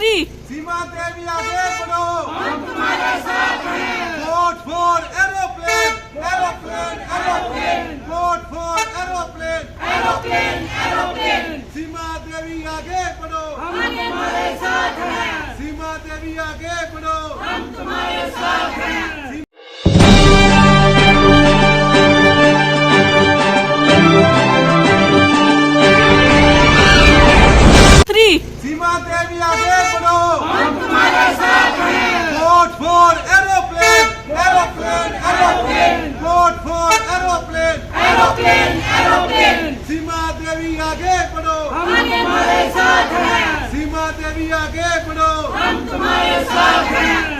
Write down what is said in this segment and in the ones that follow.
three, सीमा देवी आगे बढ़ो हम तुम्हारे साथ हैं vote for aeroplane aeroplane aeroplane vote for aeroplane aeroplane aeroplane Seema Devi आगे बढ़ो हम तुम्हारे साथ हैं सीमा देवी आगे बढ़ो हम तुम्हारे साथ aeroplane aeroplane aeroplane Seema Devi आगे बढ़ो हम तुम्हारे साथ हैं सीमा देवी आगे बढ़ो हम तुम्हारे साथ हैं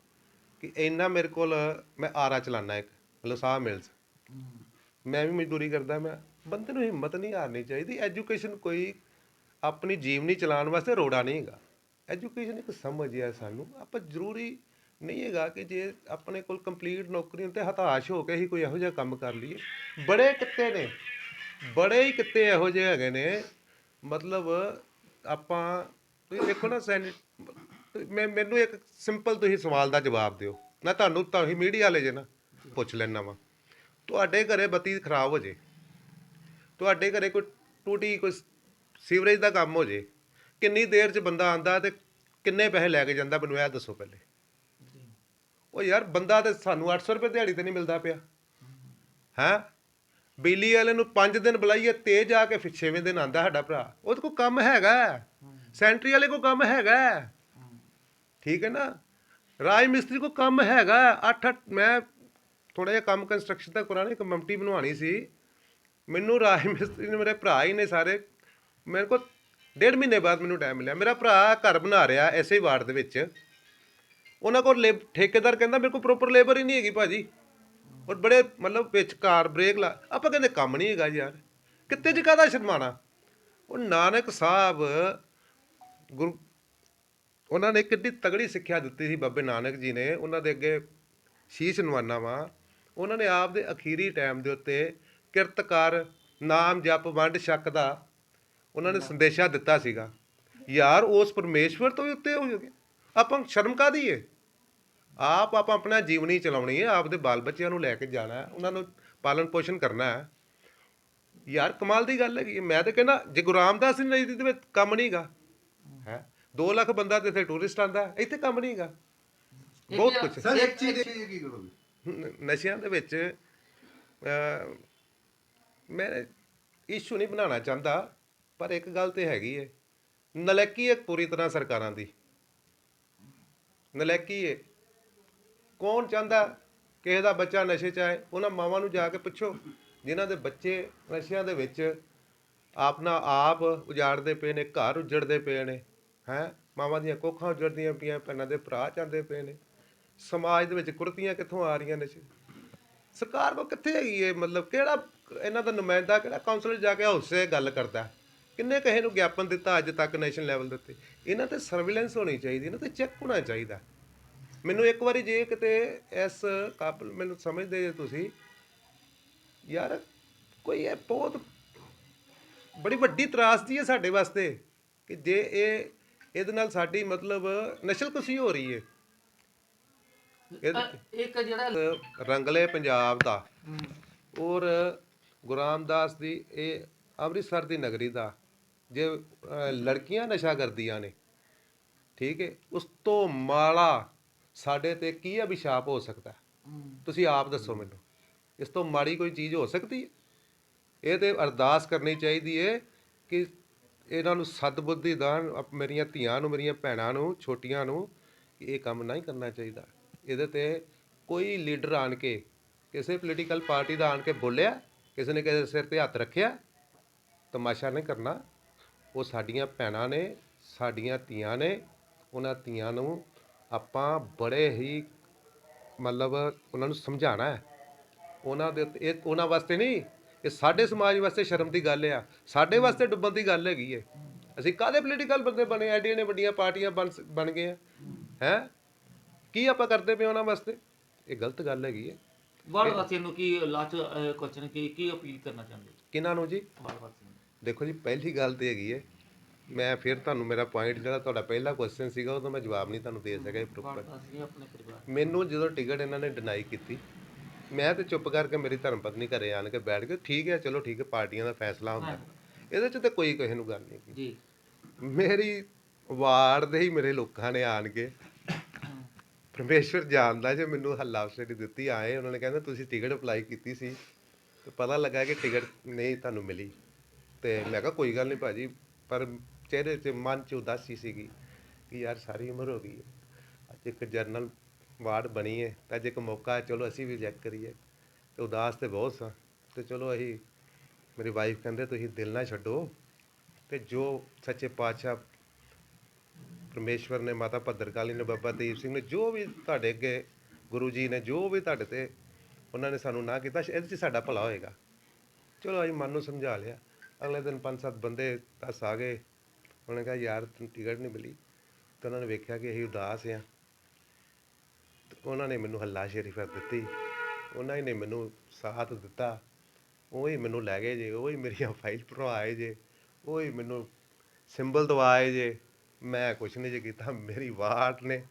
ਕਿ ਇੰਨਾ ਮੇਰੇ ਕੋਲ, ਮੈਂ ਆਰਾ ਚਲਾਨਾ ਇੱਕ ਲਸਾਹ ਮਿਲਸ ਮੈਂ ਵੀ ਮਜ਼ਦੂਰੀ ਕਰਦਾ, ਮੈਂ ਬੰਦੇ ਨੂੰ ਹਿੰਮਤ ਨਹੀਂ ਹਾਰਨੀ ਚਾਹੀਦੀ। ਐਜੂਕੇਸ਼ਨ ਕੋਈ ਆਪਣੀ ਜੀਵਨੀ ਚਲਾਉਣ ਵਾਸਤੇ ਰੋੜਾ ਨਹੀਂ ਹੈਗਾ। ਐਜੂਕੇਸ਼ਨ ਇੱਕ ਸਮਝ ਹੈ ਸਾਨੂੰ। ਆਪਾਂ ਜ਼ਰੂਰੀ ਨਹੀਂ ਹੈਗਾ ਕਿ ਜੇ ਆਪਣੇ ਕੋਲ ਕੰਪਲੀਟ ਨੌਕਰੀ ਹੁੰਦੀ ਤੇ ਹਤਾਸ਼ ਹੋ ਕੇ ਹੀ ਕੋਈ ਇਹੋ ਜਿਹਾ ਕੰਮ ਕਰ ਲਈਏ। ਬੜੇ ਕਿੱਤੇ ਨੇ। ਬੜੇ ਹੀ ਕਿੱਤੇ ਇਹੋ ਜਿਹੇ ਹੈਗੇ ਨੇ। ਮਤਲਬ ਆਪਾਂ, ਤੁਸੀਂ ਦੇਖੋ ਨਾ ਸੈਨੀ ਮੈਂ ਮੈਨੂੰ ਇੱਕ ਸਿੰਪਲ ਤੁਸੀਂ ਸਵਾਲ ਦਾ ਜਵਾਬ ਦਿਓ। ਨਾ ਤੁਹਾਨੂੰ ਤੁਸੀਂ ਮੀਡੀਆ ਵਾਲੇ ਜੇ ਨਾ ਪੁੱਛ ਲੈਣਾ ਵਾ। ਤੁਹਾਡੇ ਘਰੇ ਬੱਤੀ ਖਰਾਬ ਹੋ ਜੇ ਤੁਹਾਡੇ ਘਰੇ ਕੋਈ ਟੂਟੀ ਕੋਈ ਸੀਵਰੇਜ ਦਾ ਕੰਮ ਹੋ ਜੇ ਕਿੰਨੀ ਦੇਰ 'ਚ ਬੰਦਾ ਆਂਦਾ ਤੇ ਕਿੰਨੇ ਪੈਸੇ ਲੈ ਕੇ ਜਾਂਦਾ ਮੈਨੂੰ ਇਹ ਦੱਸੋ ਪਹਿਲੇ। ਉਹ ਯਾਰ ਬੰਦਾ ਤੇ ਸਾਨੂੰ 800 ਰੁਪਏ ਦਿਹਾੜੀ ਤੇ ਨਹੀਂ ਮਿਲਦਾ ਪਿਆ। ਹੈਂ? ਬਿਜਲੀ ਵਾਲੇ ਨੂੰ 5 ਦਿਨ ਬੁਲਾਈਏ ਤੇ ਜਾ ਕੇ ਫਿਰ 6ਵੇਂ ਦਿਨ ਆਂਦਾ ਸਾਡਾ ਭਰਾ। ਉਹਦੇ ਕੋਲ ਕੰਮ ਹੈਗਾ। ਸੈਂਟਰੀ ਵਾਲੇ ਕੋਲ ਕੰਮ ਹੈਗਾ। ਠੀਕ ਹੈ ਨਾ? ਰਾਜ ਮਿਸਤਰੀ ਕੋਲ ਕੰਮ ਹੈਗਾ। 8 ਮੈਂ ਥੋੜਾ ਜਿਹਾ ਕੰਮ ਕੰਸਟਰਕਸ਼ਨ ਦਾ ਕਰਾਣਾ ਇੱਕ ਕਮੇਟੀ ਬਣਵਾਉਣੀ ਸੀ। ਮੈਨੂੰ ਰਾਜ ਮਿਸਤਰੀ ਨੇ ਮੇਰੇ ਭਰਾ ਹੀ ਨੇ ਸਾਰੇ। ਮੇਰੇ ਕੋਲ ਡੇਢ ਮਹੀਨੇ ਬਾਅਦ ਮੈਨੂੰ ਟਾਈਮ ਮਿਲਿਆ। ਮੇਰਾ ਭਰਾ ਘਰ ਬਣਾ ਰਿਹਾ ਐਸੇ ਵਾਰਡ ਦੇ ਵਿੱਚ। ਉਹਨਾਂ ਕੋਲ ਲੇਬ- ਠੇਕੇਦਾਰ ਕਹਿੰਦਾ, ਮੇਰੇ ਕੋਲ ਪ੍ਰੋਪਰ ਲੇਬਰ ਹੀ ਨਹੀਂ ਹੈਗੀ ਭਾਜੀ। ਔਰ ਬੜੇ ਮਤਲਬ ਵਿੱਚ ਕਾਰ ਬ੍ਰੇਕ ਲਾ ਆਪਾਂ ਕਹਿੰਦੇ, ਕੰਮ ਨਹੀਂ ਹੈਗਾ ਯਾਰ। ਕਿੱਤੇ ਚ ਕਾਹਦਾ ਸ਼ਰਮਾਣਾ? ਉਹ ਨਾਨਕ ਸਾਹਿਬ ਗੁਰੂ ਉਹਨਾਂ ਨੇ ਕਿੰਨੀ ਤਗੜੀ ਸਿੱਖਿਆ ਦਿੱਤੀ ਸੀ ਬਾਬੇ ਨਾਨਕ ਜੀ ਨੇ ਉਹਨਾਂ ਦੇ ਅੱਗੇ ਸ਼ੀਸ਼ ਨਵਾਨਾ ਵਾ। ਉਹਨਾਂ ਨੇ ਆਪ ਦੇ ਅਖੀਰੀ ਟਾਈਮ ਦੇ ਉੱਤੇ ਕਿਰਤ ਕਰ ਨਾਮ ਜਪ ਵੰਡ ਛਕ ਦਾ ਉਹਨਾਂ ਨੇ ਸੰਦੇਸ਼ਾ ਦਿੱਤਾ ਸੀਗਾ। ਯਾਰ ਉਸ ਪਰਮੇਸ਼ਵਰ ਤੋਂ ਵੀ ਉੱਤੇ ਹੋ ਜਾਓਗੇ ਆਪਾਂ ਸ਼ਰਮ ਕਾਦੀ ਏ? ਆਪ ਆਪਾਂ ਆਪਣਾ ਜੀਵਨੀ ਚਲਾਉਣੀ ਹੈ ਆਪਦੇ ਬਾਲ ਬੱਚਿਆਂ ਨੂੰ ਲੈ ਕੇ ਜਾਣਾ ਉਹਨਾਂ ਨੂੰ ਪਾਲਣ ਪੋਸ਼ਣ ਕਰਨਾ ਹੈ ਯਾਰ ਕਮਾਲ ਦੀ ਗੱਲ ਹੈਗੀ। ਮੈਂ ਤਾਂ ਕਹਿੰਦਾ ਜੇ ਗੁਰੂ ਰਾਮਦਾਸ ਦੀ ਨਜ਼ਰ ਦੇ ਵਿੱਚ ਕੰਮ ਨਹੀਂਗਾ 2 ਲੱਖ ਬੰਦਾ ਤੇ ਇੱਥੇ ਟੂਰਿਸਟ ਆਂਦਾ ਇੱਥੇ ਕੰਮ ਨਹੀਂਗਾ ਬਹੁਤ ਕੁਝ ਸਰ ਇੱਕ ਚੀਜ਼ ਦੇਖੀਏ ਕੀ ਕਰੋਗੇ? ਨ- ਨਸ਼ਿਆਂ ਦੇ ਵਿੱਚ ਅਹ, ਮੈਂ ਇਸ਼ੂ ਨਹੀਂ ਬਣਾਉਣਾ ਚਾਹੁੰਦਾ ਪਰ ਇੱਕ ਗੱਲ ਤੇ ਹੈਗੀ ਏ। ਨਲੈਕੀ ਹੈ ਪੂਰੀ ਤਰ੍ਹਾਂ ਸਰਕਾਰਾਂ ਦੀ। ਨਲੈਕੀ ਹੈ ਕੌਣ ਚਾਹੁੰਦਾ ਕਿਸੇ ਦਾ ਬੱਚਾ ਨਸ਼ੇ 'ਚ ਆਏ ਉਹਨਾਂ ਮਾਵਾਂ ਨੂੰ ਜਾ ਕੇ ਪੁੱਛੋ ਜਿਨ੍ਹਾਂ ਦੇ ਬੱਚੇ ਨਸ਼ਿਆਂ ਦੇ ਵਿੱਚ ਆਪਣਾ ਆਪ ਉਜਾੜਦੇ ਪਏ ਨੇ ਘਰ ਉਜੜਦੇ ਪਏ ਨੇ। ਹੈਂ? ਮਾਵਾਂ ਦੀਆਂ ਕੋਖਾਂ ਉਜੜਦੀਆਂ ਪਈਆਂ, ਭੈਣਾਂ ਦੇ ਭਰਾ ਜਾਂਦੇ ਪਏ ਨੇ। ਸਮਾਜ ਦੇ ਵਿੱਚ ਕੁਰਤੀਆਂ ਕਿੱਥੋਂ ਆ ਰਹੀਆਂ ਨੇ ਸਰਕਾਰ ਕੋ ਕਿੱਥੇ ਹੈਗੀ ਏ ਮਤਲਬ ਕਿਹੜਾ ਇਹਨਾਂ ਦਾ ਨੁਮਾਇੰਦਾ, ਕਿਹੜਾ ਕਾਉਂਸਲਰ ਜਾ ਕੇ ਹੌਸੇ ਗੱਲ ਕਰਦਾ? ਕਿੰਨੇ ਕਹੇ ਨੂੰ ਗਿਆਪਨ ਦਿੱਤਾ ਅੱਜ ਤੱਕ ਨੈਸ਼ਨਲ ਲੈਵਲ ਦੇ ਉੱਤੇ? ਇਹਨਾਂ ਤੇ ਸਰਵੇਲੈਂਸ ਹੋਣੀ ਚਾਹੀਦੀ, ਇਹਨਾਂ ਤੇ ਚੈੱਕ ਹੋਣਾ ਚਾਹੀਦਾ। ਮੈਨੂੰ ਇੱਕ ਵਾਰੀ ਜੇ ਕਿਤੇ ਇਸ ਕਾਬਲ, ਮੈਨੂੰ ਸਮਝਦੇ ਜੇ ਤੁਸੀਂ, ਯਾਰ ਕੋਈ ਇਹ ਬਹੁਤ ਬੜੀ ਵੱਡੀ ਤਰਾਸਦੀ ਹੈ ਸਾਡੇ ਵਾਸਤੇ ਕਿ ਜੇ ਇਹ ਇਹਦੇ ਨਾਲ ਸਾਡੀ ਮਤਲਬ ਨਸਲਕੁਸ਼ੀ ਹੋ ਰਹੀ ਹੈ ਇੱਕ ਜਿਹੜਾ ਰੰਗਲੇ ਪੰਜਾਬ ਦਾ। ਔਰ ਗੁਰੂ ਰਾਮਦਾਸ ਦੀ ਇਹ ਅੰਮ੍ਰਿਤਸਰ ਦੀ ਨਗਰੀ ਦਾ। ਜੇ ਲੜਕੀਆਂ ਨਸ਼ਾ ਕਰਦੀਆਂ ਨੇ ਠੀਕ ਹੈ ਉਸ ਤੋਂ ਮਾੜਾ ਸਾਡੇ ਤੇ ਕੀ ਅਭਿਸ਼ਾਪ ਹੋ ਸਕਦਾ? ਤੁਸੀਂ ਆਪ ਦੱਸੋ ਮੈਨੂੰ। ਇਸ ਤੋਂ ਮਾੜੀ ਕੋਈ ਚੀਜ਼ ਹੋ ਸਕਦੀ ਹੈ ਇਹ ਤੇ ਅਰਦਾਸ ਕਰਨੀ ਚਾਹੀਦੀ ਹੈ ਕਿ ਇਹਨਾਂ ਨੂੰ ਸਦਬੁੱਧੀ ਦਾਨ ਮੇਰੀਆਂ ਧੀਆਂ ਨੂੰ, ਮੇਰੀਆਂ ਭੈਣਾਂ ਨੂੰ, ਛੋਟੀਆਂ ਨੂੰ ਕਿ ਇਹ ਕੰਮ ਨਹੀਂ ਕਰਨਾ ਚਾਹੀਦਾ। ਇਹਦੇ ਤੇ ਕੋਈ ਲੀਡਰ ਆਣ ਕੇ, ਕਿਸੇ ਪੋਲੀਟੀਕਲ ਪਾਰਟੀ ਦਾ ਆਣ ਕੇ ਬੋਲਿਆ, ਕਿਸੇ ਨੇ ਕਿਸੇ ਦੇ ਸਿਰ ਤੇ ਹੱਥ ਰੱਖਿਆ, ਤਮਾਸ਼ਾ ਨਹੀਂ ਕਰਨਾ। ਉਹ ਸਾਡੀਆਂ ਭੈਣਾਂ ਨੇ, ਸਾਡੀਆਂ ਧੀਆਂ ਨੇ, ਉਹਨਾਂ ਧੀਆਂ ਨੂੰ ਆਪਾਂ ਬੜੇ ਹੀ ਮਤਲਬ ਉਹਨਾਂ ਨੂੰ ਸਮਝਾਉਣਾ ਹੈ। ਉਹਨਾਂ ਦੇ ਉੱਤੇ ਇਹ, ਉਹਨਾਂ ਵਾਸਤੇ ਨਹੀਂ ਇਹ ਸਾਡੇ ਸਮਾਜ ਵਾਸਤੇ ਸ਼ਰਮ ਦੀ ਗੱਲ ਆ ਸਾਡੇ ਵਾਸਤੇ ਡੁੱਬਣ ਦੀ ਗੱਲ ਹੈਗੀ ਏ। ਅਸੀਂ ਕਾਹਦੇ ਪੋਲੀਟੀਕਲ ਬੰਦੇ ਬਣੇ ਐਡੀਆਂ ਨੇ ਵੱਡੀਆਂ ਪਾਰਟੀਆਂ ਬਣ ਬਣ ਗਏ ਆ ਹੈ? ਕੀ ਆਪਾਂ ਕਰਦੇ ਪਏ ਉਹਨਾਂ ਵਾਸਤੇ? ਇਹ ਗਲਤ ਗੱਲ ਹੈਗੀ ਏ। ਵਾਰਡ ਵਾਸੀਆਂ ਨੂੰ ਕੀ ਲਾਸਟ ਕੁਐਸਚਨ ਕੀ ਕੀ ਅਪੀਲ ਕਰਨਾ ਚਾਹੁੰਦੇ? ਕਿਹਨਾਂ ਨੂੰ ਜੀ? ਵਾਰਡ ਵਾਸੀਆਂ ਦੇਖੋ ਜੀ ਪਹਿਲੀ ਗੱਲ ਤੇ ਹੈਗੀ ਏ ਮੈਂ ਫਿਰ ਤੁਹਾਨੂੰ ਮੇਰਾ ਪੁਆਇੰਟ ਜਿਹੜਾ ਤੁਹਾਡਾ ਪਹਿਲਾ ਕੁਐਸਚਨ ਸੀਗਾ ਉਹਦਾ ਮੈਂ ਜਵਾਬ ਨਹੀਂ ਤੁਹਾਨੂੰ ਦੇ ਸਕਿਆ ਪ੍ਰੋਪਰ ਮੈਨੂੰ ਜਦੋਂ ਟਿਕਟ ਇਹਨਾਂ ਨੇ ਡਿਨਾਈ ਕੀਤੀ ਮੈਂ ਤੇ ਚੁੱਪ ਕਰਕੇ ਮੇਰੀ ਧਰਮ ਪਤਨੀ ਘਰੇ ਆਣ ਕੇ ਬੈਠ ਕੇ ਠੀਕ ਹੈ ਚਲੋ ਠੀਕ ਹੈ ਪਾਰਟੀਆਂ ਦਾ ਫੈਸਲਾ ਹੁੰਦਾ। ਇਹਦੇ 'ਚ ਤੇ ਕੋਈ ਕਿਸੇ ਨੂੰ ਗੱਲ ਨਹੀਂ। ਜੀ। ਮੇਰੀ ਵਾਰਡ ਦੇ ਹੀ ਮੇਰੇ ਲੋਕਾਂ ਨੇ ਆਣ ਕੇ ਪਰਮੇਸ਼ਵਰ ਜਾਣਦਾ ਜੇ ਮੈਨੂੰ ਹੱਲਾ ਉਸੜੀ ਦਿੱਤੀ ਆਏ ਉਹਨਾਂ ਨੇ ਕਹਿੰਦੇ ਤੁਸੀਂ ਟਿਕਟ ਅਪਲਾਈ ਕੀਤੀ ਸੀ ਤੇ ਪਤਾ ਲੱਗਾ ਕਿ ਟਿਕਟ ਨਹੀਂ ਤੁਹਾਨੂੰ ਮਿਲੀ। ਤੇ ਮੈਂ ਕਿਹਾ ਕੋਈ ਗੱਲ ਨਹੀਂ ਭਾਜੀ ਪਰ ਚਿਹਰੇ 'ਚ ਮਨ 'ਚ ਉਦਾਸੀ ਸੀਗੀ ਕਿ ਯਾਰ ਸਾਰੀ ਉਮਰ ਹੋ ਗਈ ਹੈ। ਅੱਜ ਇੱਕ ਜਰਨਲ ਵਾਰਡ ਬਣੀ ਹੈ ਤਾਂ ਅੱਜ ਇੱਕ ਮੌਕਾ ਹੈ, ਚਲੋ ਅਸੀਂ ਵੀ ਚੈੱਕ ਕਰੀਏ। ਤੇ ਉਦਾਸ ਤੇ ਬਹੁਤ ਸਾਂ। ਤੇ ਚਲੋ ਅਸੀਂ, ਮੇਰੀ ਵਾਈਫ ਕਹਿੰਦੇ, ਤੁਸੀਂ ਦਿਲ ਨਾ ਛੱਡੋ। ਤੇ ਜੋ ਸੱਚੇ ਪਾਤਸ਼ਾਹ ਪਰਮੇਸ਼ਵਰ ਨੇ, ਮਾਤਾ ਭੱਦਰਕਾਲੀ ਨੇ, ਬਾਬਾ ਦੀਪ ਸਿੰਘ ਨੇ, ਜੋ ਵੀ ਤੁਹਾਡੇ ਅੱਗੇ ਗੁਰੂ ਜੀ ਨੇ, ਜੋ ਵੀ ਤੁਹਾਡੇ ਤੇ ਉਹਨਾਂ ਨੇ ਸਾਨੂੰ ਨਾ ਕੀਤਾ, ਇਹਦੇ 'ਚ ਸਾਡਾ ਭਲਾ ਹੋਏਗਾ। ਚਲੋ ਅਸੀਂ ਮਨ ਨੂੰ ਸਮਝਾ ਲਿਆ। ਅਗਲੇ ਦਿਨ ਪੰਜ ਸੱਤ ਬੰਦੇ ਦੱਸ ਆ ਗਏ। ਉਹਨੇ ਕਿਹਾ, ਯਾਰ, ਤੈਨੂੰ ਟਿਕਟ ਨਹੀਂ ਮਿਲੀ। ਤੇ ਉਹਨਾਂ ਨੇ ਵੇਖਿਆ ਕਿ ਅਸੀਂ ਉਦਾਸ ਆ ਉਹਨਾਂ ਨੇ ਮੈਨੂੰ ਹੱਲਾ ਸ਼ੇਰੀ ਦਿੱਤੀ। ਉਹਨਾਂ ਹੀ ਨੇ ਮੈਨੂੰ ਸਾਥ ਦਿੱਤਾ। ਉਹ ਹੀ ਮੈਨੂੰ ਲੈ ਗਏ ਜੇ, ਉਹ ਹੀ ਮੇਰੀਆਂ ਫਾਈਲ ਭਰਵਾਏ ਜੇ, ਉਹ ਹੀ ਮੈਨੂੰ ਸਿੰਬਲ ਦਵਾਏ ਜੇ। ਮੈਂ ਕੁਛ ਨਹੀਂ ਜੇ ਕੀਤਾ, ਮੇਰੀ ਵਾਟ ਨੇ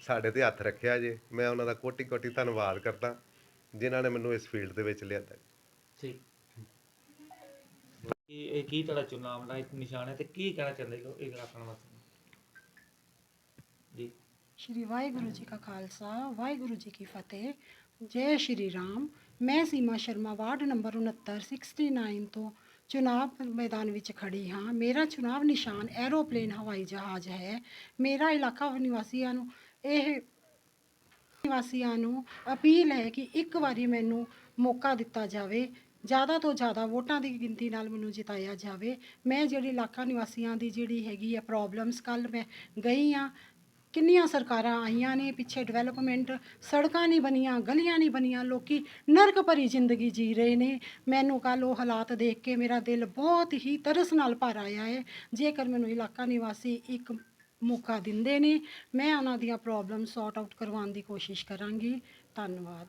ਸਾਡੇ ਤੇ ਹੱਥ ਰੱਖਿਆ ਜੇ। ਮੈਂ ਉਹਨਾਂ ਦਾ ਕੋਟੀ ਕੋਟੀ ਧੰਨਵਾਦ ਕਰਦਾ, ਜਿਨ੍ਹਾਂ ਨੇ ਮੈਨੂੰ ਇਸ ਫੀਲਡ ਦੇ ਵਿੱਚ ਲਿਆਂਦਾ। ਠੀਕ। ਇਹ ਕੀ ਤੁਹਾਡਾ ਚੁਣਾਵ ਦਾ ਨਿਸ਼ਾਨ ਹੈ ਤੇ ਕੀ ਕਹਿਣਾ ਚਾਹੁੰਦੇ ਹੋ ਇਹ ਆਖਣ ਵਾਸਤੇ? ਸ਼੍ਰੀ ਵਾਹਿਗੁਰੂ ਜੀ ਕਾ ਖਾਲਸਾ, ਵਾਹਿਗੁਰੂ ਜੀ ਕੀ ਫਤਿਹ। ਜੈ ਸ਼੍ਰੀ ਰਾਮ। ਮੈਂ ਸੀਮਾ ਸ਼ਰਮਾ, ਵਾਰਡ ਨੰਬਰ 69 69 ਤੋਂ ਚੁਣਾਵ ਮੈਦਾਨ ਵਿੱਚ ਖੜੀ ਹਾਂ। ਮੇਰਾ ਚੁਣਾਵ ਨਿਸ਼ਾਨ ਐਰੋਪਲੇਨ ਹਵਾਈ ਜਹਾਜ਼ ਹੈ। ਮੇਰਾ ਇਲਾਕਾ ਨਿਵਾਸੀਆਂ ਨੂੰ, ਇਹ ਨਿਵਾਸੀਆਂ ਨੂੰ ਅਪੀਲ ਹੈ ਕਿ ਇੱਕ ਵਾਰੀ ਮੈਨੂੰ ਮੌਕਾ ਦਿੱਤਾ ਜਾਵੇ। ਜ਼ਿਆਦਾ ਤੋਂ ਜ਼ਿਆਦਾ ਵੋਟਾਂ ਦੀ ਗਿਣਤੀ ਨਾਲ ਮੈਨੂੰ ਜਿਤਾਇਆ ਜਾਵੇ। ਮੈਂ ਜਿਹੜੀ ਇਲਾਕਾ ਨਿਵਾਸੀਆਂ ਦੀ ਜਿਹੜੀ ਹੈਗੀ ਆ ਪ੍ਰੋਬਲਮਸ ਕੱਲ ਮੈਂ ਗਈ ਆ ਕਿੰਨੀਆਂ ਸਰਕਾਰਾਂ ਆਈਆਂ ਨੇ, ਪਿੱਛੇ ਡਿਵੈਲਪਮੈਂਟ ਸੜਕਾਂ ਨਹੀਂ ਬਣੀਆਂ, ਗਲੀਆਂ ਨਹੀਂ ਬਣੀਆਂ, ਲੋਕੀ ਨਰਕ ਭਰੀ ਜ਼ਿੰਦਗੀ ਜੀ ਰਹੇ ਨੇ। ਮੈਨੂੰ ਕੱਲ ਉਹ ਹਾਲਾਤ ਦੇਖ ਕੇ ਮੇਰਾ ਦਿਲ ਬਹੁਤ ਹੀ ਤਰਸ ਨਾਲ ਭਰ ਆਇਆ ਹੈ ਜੇਕਰ ਮੈਨੂੰ ਇਲਾਕਾ ਨਿਵਾਸੀ ਇੱਕ ਮੌਕਾ ਦਿੰਦੇ ਨੇ, ਮੈਂ ਉਹਨਾਂ ਦੀਆਂ ਪ੍ਰੋਬਲਮ ਸੌਰਟ ਆਊਟ ਕਰਵਾਉਣ ਦੀ ਕੋਸ਼ਿਸ਼ ਕਰਾਂਗੀ। ਧੰਨਵਾਦ।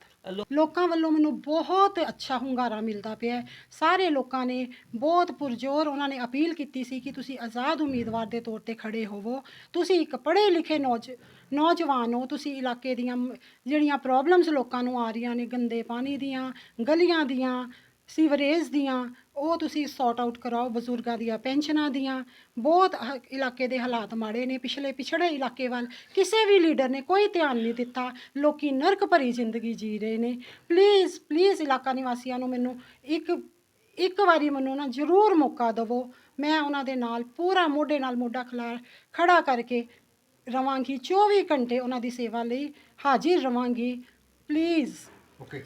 ਲੋਕਾਂ ਵੱਲੋਂ ਮੈਨੂੰ ਬਹੁਤ ਅੱਛਾ ਹੁੰਗਾਰਾ ਮਿਲਦਾ ਪਿਆ ਹੈ। ਸਾਰੇ ਲੋਕਾਂ ਨੇ ਬਹੁਤ ਪੁਰਜੋਰ ਉਹਨਾਂ ਨੇ ਅਪੀਲ ਕੀਤੀ ਸੀ ਕਿ ਤੁਸੀਂ ਆਜ਼ਾਦ ਉਮੀਦਵਾਰ ਦੇ ਤੌਰ ਤੇ ਖੜੇ ਹੋਵੋ। ਤੁਸੀਂ ਇੱਕ ਪੜ੍ਹੇ ਲਿਖੇ ਨੌਜ ਨੌਜਵਾਨ ਹੋ। ਤੁਸੀਂ ਇਲਾਕੇ ਦੀਆਂ ਮ- ਜਿਹੜੀਆਂ ਪ੍ਰੋਬਲਮਸ ਲੋਕਾਂ ਨੂੰ ਆ ਰਹੀਆਂ ਨੇ ਗੰਦੇ ਪਾਣੀ ਦੀਆਂ ਗਲੀਆਂ ਦੀਆਂ ਸੀਵਰੇਜ ਦੀਆਂ ਉਹ ਤੁਸੀਂ ਸੌਰਟ ਆਊਟ ਕਰਾਓ ਬਜ਼ੁਰਗਾਂ ਦੀਆਂ ਪੈਨਸ਼ਨਾਂ ਦੀਆਂ। ਬਹੁਤ ਹ- ਇਲਾਕੇ ਦੇ ਹਾਲਾਤ ਮਾੜੇ ਨੇ ਪਿਛਲੇ ਪਿਛੜੇ ਇਲਾਕੇ ਵੱਲ ਕਿਸੇ ਵੀ ਲੀਡਰ ਨੇ ਕੋਈ ਧਿਆਨ ਨਹੀਂ ਦਿੱਤਾ। ਲੋਕੀ ਨਰਕ ਭਰੀ ਜ਼ਿੰਦਗੀ ਜੀ ਰਹੇ ਨੇ। ਪਲੀਜ਼ ਪਲੀਜ਼ ਇਲਾਕਾ ਨਿਵਾਸੀਆਂ ਨੂੰ ਮੈਨੂੰ ਇੱਕ ਇੱਕ ਵਾਰੀ ਮੈਨੂੰ ਨਾ ਜ਼ਰੂਰ ਮੌਕਾ ਦਿਵੋ। ਮੈਂ ਉਹਨਾਂ ਦੇ ਨਾਲ ਪੂਰਾ ਮੋਢੇ ਨਾਲ ਮੋਢਾ ਖਲਾ ਖੜਾ ਕਰਕੇ ਰਵਾਂਗੀ 24 ਘੰਟੇ ਉਹਨਾਂ ਦੀ ਸੇਵਾ ਲਈ ਹਾਜ਼ਰ ਰਵਾਂਗੀ। ਪਲੀਜ਼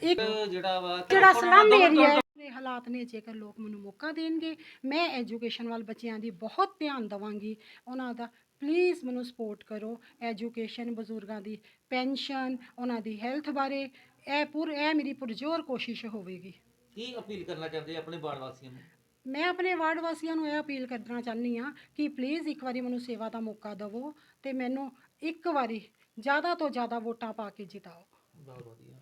ਇੱਕ ਜਿਹੜਾ ਵਾ ਜਿਹੜਾ ਸਲਮ ਏਰੀਆ ਦੇ ਹਾਲਾਤ ਨੇ ਜੇਕਰ ਲੋਕ ਮੈਨੂੰ ਮੌਕਾ ਦੇਣਗੇ ਮੈਂ ਐਜੂਕੇਸ਼ਨ ਵੱਲ ਬੱਚਿਆਂ ਦੀ ਬਹੁਤ ਧਿਆਨ ਦਵਾਂਗੀ। ਉਹਨਾਂ ਦਾ ਪਲੀਜ਼ ਮੈਨੂੰ ਸਪੋਰਟ ਕਰੋ। ਐਜੂਕੇਸ਼ਨ ਬਜ਼ੁਰਗਾਂ ਦੀ ਪੈਨਸ਼ਨ ਉਹਨਾਂ ਦੀ ਹੈਲਥ ਬਾਰੇ ਇਹ ਪੂਰ ਇਹ ਮੇਰੀ ਪੁਰਜੋਰ ਕੋਸ਼ਿਸ਼ ਹੋਵੇਗੀ। ਕੀ ਅਪੀਲ ਕਰਨਾ ਚਾਹੁੰਦੇ ਆਪਣੇ ਵਾਰਡ ਵਾਸੀਆਂ ਨੂੰ? ਮੈਂ ਆਪਣੇ ਵਾਰਡ ਵਾਸੀਆਂ ਨੂੰ ਇਹ ਅਪੀਲ ਕਰਨਾ ਚਾਹੁੰਦੀ ਹਾਂ ਕਿ ਪਲੀਜ਼ ਇੱਕ ਵਾਰੀ ਮੈਨੂੰ ਸੇਵਾ ਦਾ ਮੌਕਾ ਦਿਵੋ ਤੇ ਮੈਨੂੰ ਇੱਕ ਵਾਰੀ ਜ਼ਿਆਦਾ ਤੋਂ ਜ਼ਿਆਦਾ ਵੋਟਾਂ ਪਾ ਕੇ ਜਿਤਾਓ। ਬਹੁਤ ਵਧੀਆ।